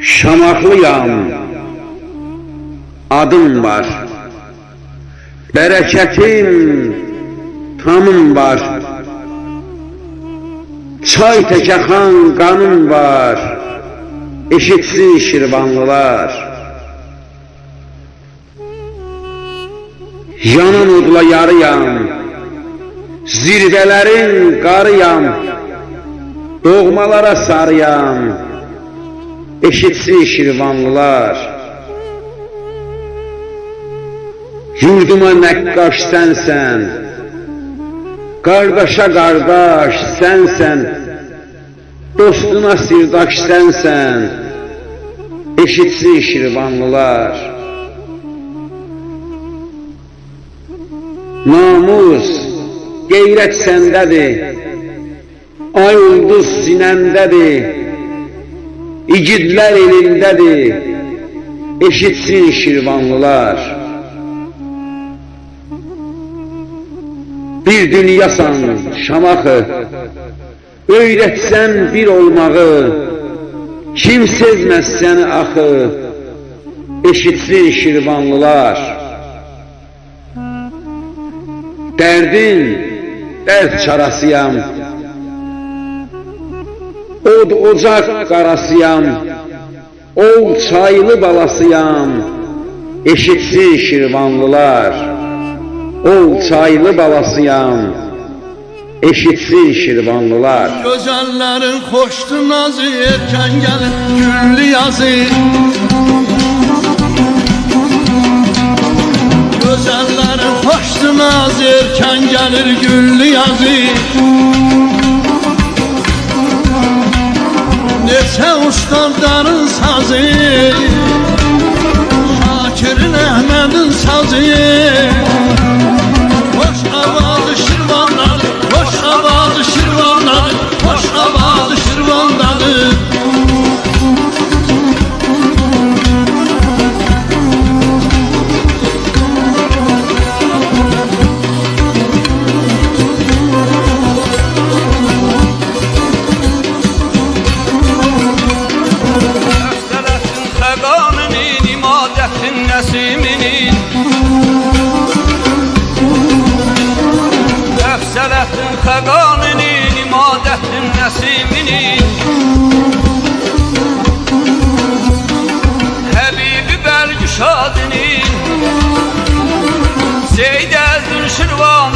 Şamaklıyam, adım var. Bereketim, tamım var. Çay təkəxan qanım var. Eşitsin şirvanlılar. Yanan odla yarıyam. Zirvələrin qarıyam. Doğmalara sarıyam. Eşitsin şirvanlılar. Yurduma nəqqaş sənsən. Qardaşa qardaş sənsən. Dostuna sirdaş sənsən. Eşitsin şirvanlılar. Namus, qeyrət səndədir. Ay ulduz sinəndədir. İgidlər elindədir. Eşitsin şirvanlılar. Bir dünyasan şamaxı. Öyrətsən bir olmağı. Kim sezməz səni axı. Eşitsin şirvanlılar. Dərdin dərd çarasıyam. Od ocaq qarasıyam. Ol çaylı balasıyam. Eşitsin şirvanlılar. Ol çaylı balasıyam. Eşitsin şirvanlılar. Gözəllərin xoşdu nazı erkən gəlir güllü yazı Gözəllərin xoşdu nazı erkən gəlir güllü yazı Neçə ustadların sazı Şakirin Əhmədin sazı Dəhdim xəqanini, ima dəhdim nəsimini Həbibi bərgüşadini Zeydəzdün şirvanı.